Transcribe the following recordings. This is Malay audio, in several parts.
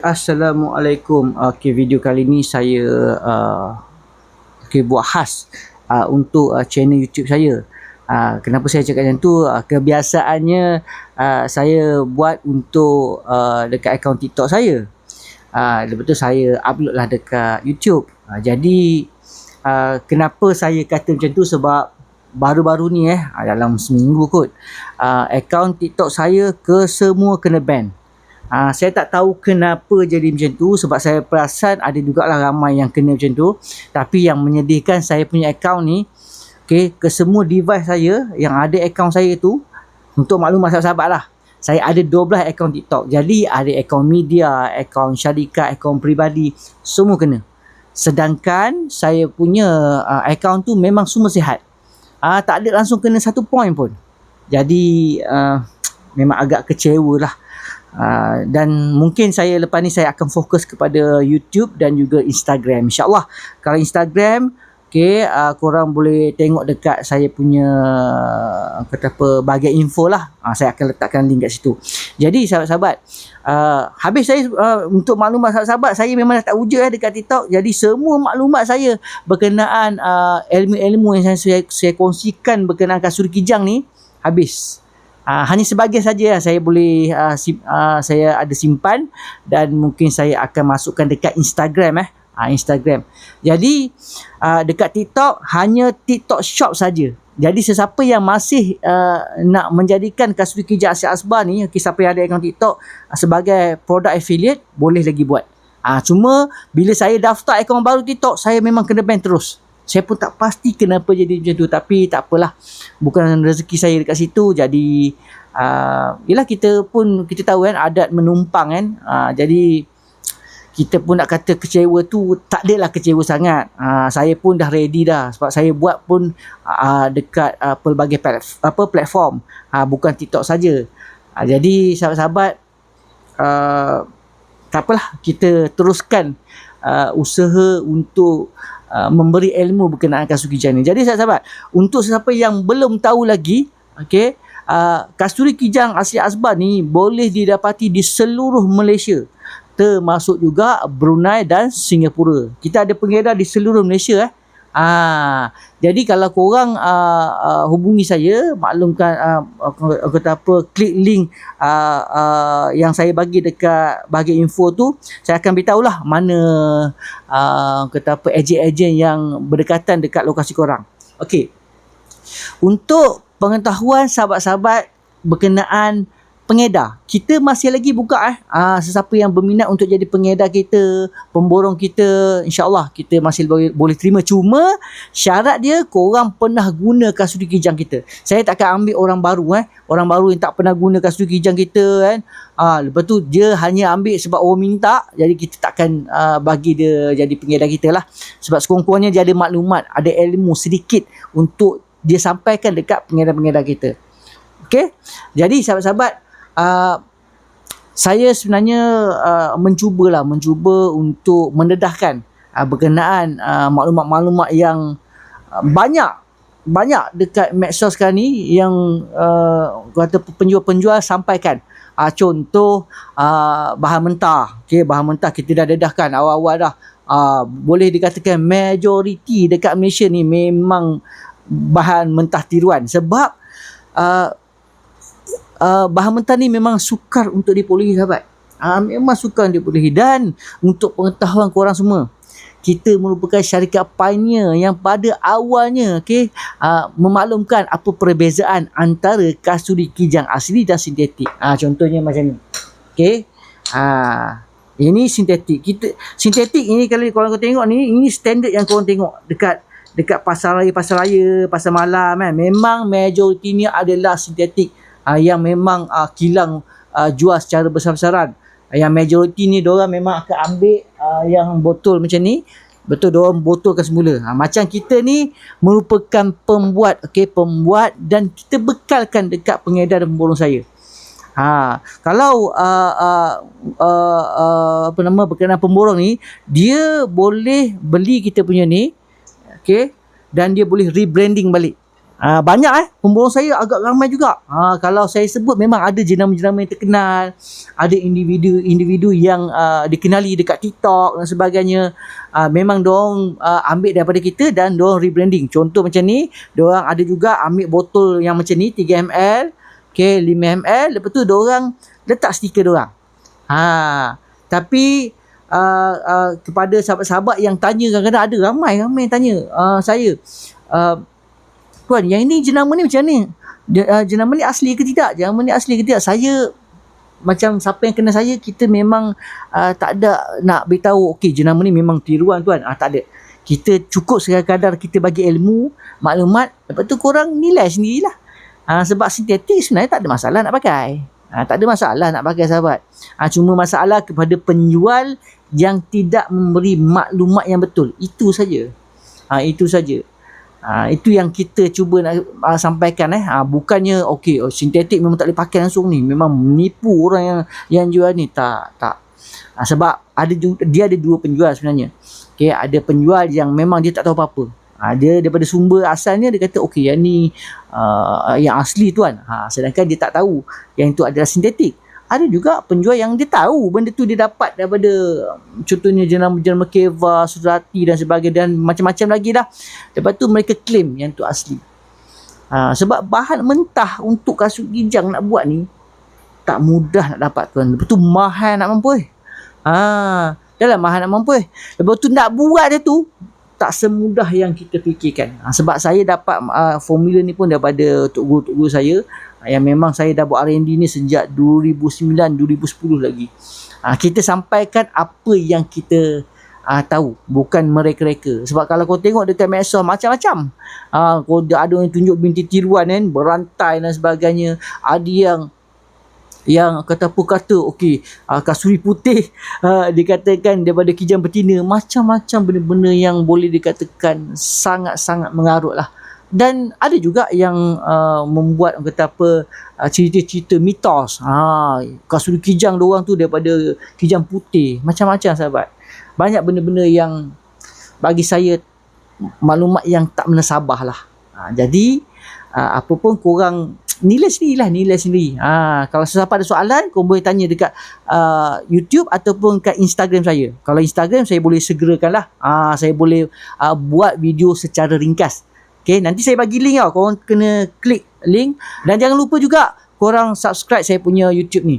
Assalamualaikum. Okey, video kali ni saya uh, okay, buat khas uh, untuk uh, channel YouTube saya. Uh, kenapa saya cakap macam tu? Uh, kebiasaannya uh, saya buat untuk uh, dekat akaun TikTok saya. Uh, lepas tu saya upload lah dekat YouTube. Uh, jadi uh, kenapa saya kata macam tu sebab baru-baru ni eh dalam seminggu kot uh, akaun TikTok saya ke semua kena ban. Uh, saya tak tahu kenapa jadi macam tu sebab saya perasan ada juga lah ramai yang kena macam tu. Tapi yang menyedihkan saya punya akaun ni okay, ke semua device saya yang ada akaun saya tu untuk maklumat sahabat-sahabat lah. Saya ada 12 akaun TikTok. Jadi ada akaun media, akaun syarikat, akaun peribadi semua kena. Sedangkan saya punya uh, akaun tu memang semua sihat. Uh, tak ada langsung kena satu point pun. Jadi uh, memang agak kecewa lah Uh, dan mungkin saya lepas ni saya akan fokus kepada YouTube dan juga Instagram. Insyaallah kalau Instagram okey uh, korang boleh tengok dekat saya punya kata apa bahagian info lah. Uh, saya akan letakkan link kat situ. Jadi sahabat-sahabat uh, habis saya uh, untuk maklumat sahabat-sahabat saya memang dah tak wujud eh, dekat TikTok. Jadi semua maklumat saya berkenaan uh, ilmu-ilmu yang saya, saya kongsikan berkenaan kasur kijang ni habis Uh, hanya sebahagian saja lah saya boleh uh, sim, uh, saya ada simpan dan mungkin saya akan masukkan dekat Instagram eh uh, Instagram. Jadi uh, dekat TikTok hanya TikTok Shop saja. Jadi sesiapa yang masih uh, nak menjadikan kasut kijak Asyik Asbar ni, okay, siapa yang ada akaun TikTok uh, sebagai produk affiliate boleh lagi buat. Ah uh, cuma bila saya daftar akaun baru TikTok saya memang kena ban terus saya pun tak pasti kenapa jadi macam tu. Tapi tak apalah. Bukan rezeki saya dekat situ. Jadi uh, yelah kita pun kita tahu kan adat menumpang kan. Uh, jadi kita pun nak kata kecewa tu tak adalah kecewa sangat. Uh, saya pun dah ready dah. Sebab saya buat pun uh, dekat uh, pelbagai platform, apa platform. Uh, bukan TikTok saja. Uh, jadi sahabat-sahabat uh, tak apalah. Kita teruskan uh, usaha untuk Uh, memberi ilmu berkenaan kasturi kijang. Jadi sahabat-sahabat, untuk sesiapa yang belum tahu lagi, okey, uh, kasturi kijang asli Asbar ni boleh didapati di seluruh Malaysia. Termasuk juga Brunei dan Singapura. Kita ada pengedar di seluruh Malaysia eh. Ah, jadi kalau korang uh, uh, hubungi saya, maklumkan uh, kata apa klik link uh, uh, yang saya bagi dekat bagi info tu, saya akan beritahu lah mana uh, kata apa ejen-ejen yang berdekatan dekat lokasi korang. Okey. Untuk pengetahuan sahabat-sahabat berkenaan pengedar. Kita masih lagi buka eh. Ah sesiapa yang berminat untuk jadi pengedar kita, pemborong kita, insya-Allah kita masih boleh, boleh terima cuma syarat dia korang pernah guna kasut kijang kita. Saya tak akan ambil orang baru eh. Orang baru yang tak pernah guna kasut kijang kita kan. Ah lepas tu dia hanya ambil sebab orang minta jadi kita takkan uh, bagi dia jadi pengedar kita lah. Sebab sekurang-kurangnya dia ada maklumat, ada ilmu sedikit untuk dia sampaikan dekat pengedar-pengedar kita. Okay? Jadi sahabat-sahabat uh, saya sebenarnya uh, mencubalah mencuba untuk mendedahkan uh, berkenaan uh, maklumat-maklumat yang uh, banyak banyak dekat medsos sekarang ni yang uh, kata penjual-penjual sampaikan. Uh, contoh uh, bahan mentah. Okey bahan mentah kita dah dedahkan awal-awal dah. Uh, boleh dikatakan majoriti dekat Malaysia ni memang bahan mentah tiruan. Sebab uh, uh, bahan mentah ni memang sukar untuk diperolehi sahabat. Uh, memang sukar untuk diperolehi dan untuk pengetahuan korang semua kita merupakan syarikat pioneer yang pada awalnya okay, uh, memaklumkan apa perbezaan antara kasuri kijang asli dan sintetik. Uh, contohnya macam ni. Okay. Uh, ini sintetik. Kita sintetik ini kalau korang tengok ni ini standard yang korang tengok dekat dekat pasar raya pasar raya pasar malam kan. Memang majoritinya adalah sintetik uh, yang memang uh, kilang uh, jual secara besar-besaran. Uh, yang majoriti ni diorang memang akan ambil uh, yang botol macam ni. Betul diorang botolkan semula. Ha, macam kita ni merupakan pembuat, okey, pembuat dan kita bekalkan dekat pengedar dan pemborong saya. Ha, kalau uh, uh, uh, uh, apa nama berkenaan pemborong ni, dia boleh beli kita punya ni, okey, dan dia boleh rebranding balik. Uh, banyak eh pemborong saya agak ramai juga. Uh, kalau saya sebut memang ada jenama-jenama yang terkenal, ada individu-individu yang uh, dikenali dekat TikTok dan sebagainya. Uh, memang dong uh, ambil daripada kita dan dong rebranding. Contoh macam ni, dong ada juga ambil botol yang macam ni 3 ml, okay 5 ml, lepas tu dong letak stiker dong. Ha, tapi uh, uh, kepada sahabat-sahabat yang tanya kadang-kadang ada ramai ramai yang tanya uh, saya uh, Tuan, yang ini jenama ni macam ni? Uh, jenama ni asli ke tidak? Jenama ni asli ke tidak? Saya macam siapa yang kenal saya kita memang uh, tak ada nak beritahu okey jenama ni memang tiruan tuan. Ah tak ada. Kita cukup sekadar kita bagi ilmu, maklumat, lepas tu korang nilai sendirilah. Uh, sebab sintetik sebenarnya tak ada masalah nak pakai. Ha, tak ada masalah nak pakai sahabat. Ha, cuma masalah kepada penjual yang tidak memberi maklumat yang betul. Itu saja. Ha, itu saja. Ha, itu yang kita cuba nak uh, sampaikan eh. Ha, bukannya okey oh, sintetik memang tak boleh pakai langsung ni. Memang menipu orang yang yang jual ni tak tak. Ha, sebab ada dia ada dua penjual sebenarnya. Okey, ada penjual yang memang dia tak tahu apa-apa. Ha, dia daripada sumber asalnya dia kata okey yang ni uh, yang asli tuan. Ha, sedangkan dia tak tahu yang itu adalah sintetik ada juga penjual yang dia tahu benda tu dia dapat daripada contohnya jenama-jenama Keva, Sudrati dan sebagainya dan macam-macam lagi dah. Lepas tu mereka claim yang tu asli. Ha, sebab bahan mentah untuk kasut gijang nak buat ni tak mudah nak dapat tuan. Lepas tu mahal nak mampu. Ha, dah mahal nak mampu. Lepas tu nak buat dia tu tak semudah yang kita fikirkan. Ha, sebab saya dapat uh, formula ni pun daripada tok guru-tok guru saya yang memang saya dah buat R&D ni sejak 2009 2010 lagi. Ha, kita sampaikan apa yang kita uh, tahu. Bukan mereka-reka. Sebab kalau kau tengok dekat medsos macam-macam. Uh, kau ada yang tunjuk binti tiruan kan berantai dan sebagainya. Ada yang yang kata apa kata okey uh, kasuri putih uh, dikatakan daripada kijang betina. Macam-macam benda-benda yang boleh dikatakan sangat-sangat mengarut lah dan ada juga yang uh, membuat kata apa uh, cerita-cerita mitos. Ha kasur kijang dia orang tu daripada kijang putih. Macam-macam sahabat. Banyak benda-benda yang bagi saya maklumat yang tak menasabah lah. Ha, jadi uh, apa pun kurang nilai sendiri lah nilai sendiri. Ha, kalau sesiapa ada soalan kau boleh tanya dekat uh, YouTube ataupun kat Instagram saya. Kalau Instagram saya boleh segerakan lah ha, saya boleh uh, buat video secara ringkas Okay, nanti saya bagi link tau. Korang kena klik link. Dan jangan lupa juga korang subscribe saya punya YouTube ni.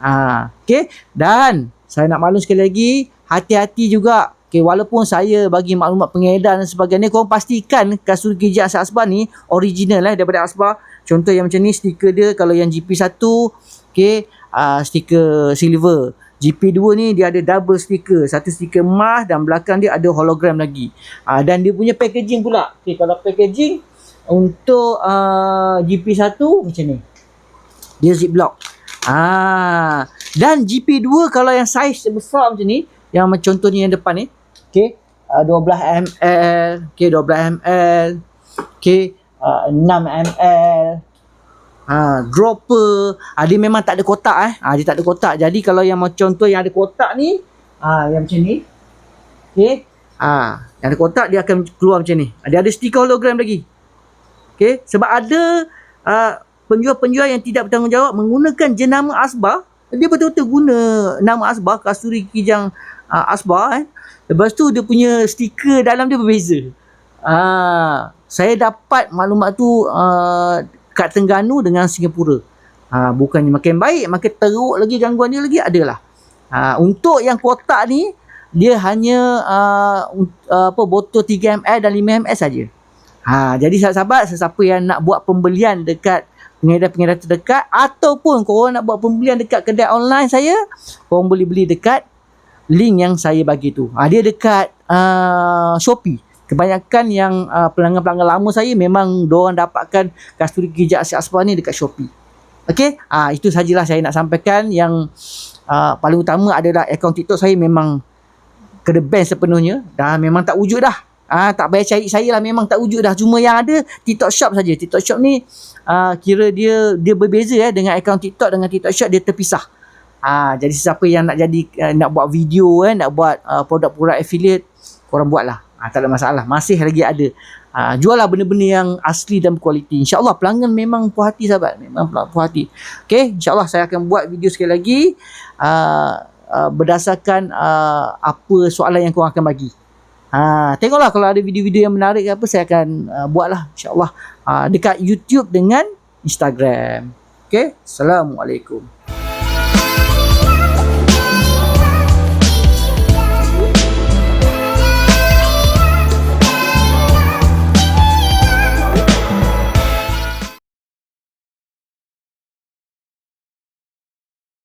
Ha, okay. Dan saya nak maklum sekali lagi. Hati-hati juga. Okay, walaupun saya bagi maklumat pengedar dan sebagainya. Korang pastikan kasur gigi asal ni original lah daripada Asbar. Contoh yang macam ni stiker dia. Kalau yang GP1. Okay. Uh, stiker silver. GP2 ni dia ada double sticker. Satu stiker emas dan belakang dia ada hologram lagi. Uh, dan dia punya packaging pula. Okay, kalau packaging untuk uh, GP1 macam ni. Dia ziplock. Ah, dan GP2 kalau yang saiz besar macam ni, yang macam contohnya yang depan ni, okey, uh, 12 ml, okey 12 ml, okey, uh, 6 ml, Ha, dropper. Ha, dia memang tak ada kotak eh. Ha, dia tak ada kotak. Jadi kalau yang macam contoh yang ada kotak ni. Ha, yang macam ni. Okay. Ha, yang ada kotak dia akan keluar macam ni. Ha, dia ada stiker hologram lagi. Okay. Sebab ada uh, penjual-penjual yang tidak bertanggungjawab menggunakan jenama Asbar. Dia betul-betul guna nama Asbar. Kasuri Kijang uh, Asbar. Eh. Lepas tu dia punya stiker dalam dia berbeza. Ha, saya dapat maklumat tu uh, kat Tengganu dengan Singapura. Ha, bukannya makin baik, makin teruk lagi gangguan dia lagi adalah. Ha, untuk yang kotak ni, dia hanya uh, uh, apa botol 3ml dan 5ml saja. Ha, jadi sahabat-sahabat, sesiapa yang nak buat pembelian dekat pengedar-pengedar terdekat ataupun korang nak buat pembelian dekat kedai online saya, korang boleh beli dekat link yang saya bagi tu. Ha, dia dekat uh, Shopee kebanyakan yang uh, pelanggan-pelanggan lama saya memang diorang dapatkan kasturi gigi asyik aspa ni dekat Shopee. Okey, ah uh, itu sajalah saya nak sampaikan yang uh, paling utama adalah akaun TikTok saya memang kena ban sepenuhnya dah memang tak wujud dah. Ah uh, tak payah cari saya lah memang tak wujud dah. Cuma yang ada TikTok Shop saja. TikTok Shop ni uh, kira dia dia berbeza ya dengan akaun TikTok dengan TikTok Shop dia terpisah. Ah uh, jadi siapa yang nak jadi uh, nak buat video eh nak buat uh, produk-produk affiliate korang buatlah ha, tak ada masalah. Masih lagi ada. Uh, jual lah benda-benda yang asli dan kualiti insyaAllah pelanggan memang puas hati sahabat. Memang puas hati. Ok insyaAllah saya akan buat video sekali lagi. Uh, uh, berdasarkan uh, apa soalan yang korang akan bagi. Ha, tengoklah kalau ada video-video yang menarik apa saya akan uh, buatlah insya-Allah. Uh, dekat YouTube dengan Instagram. Okay, Assalamualaikum.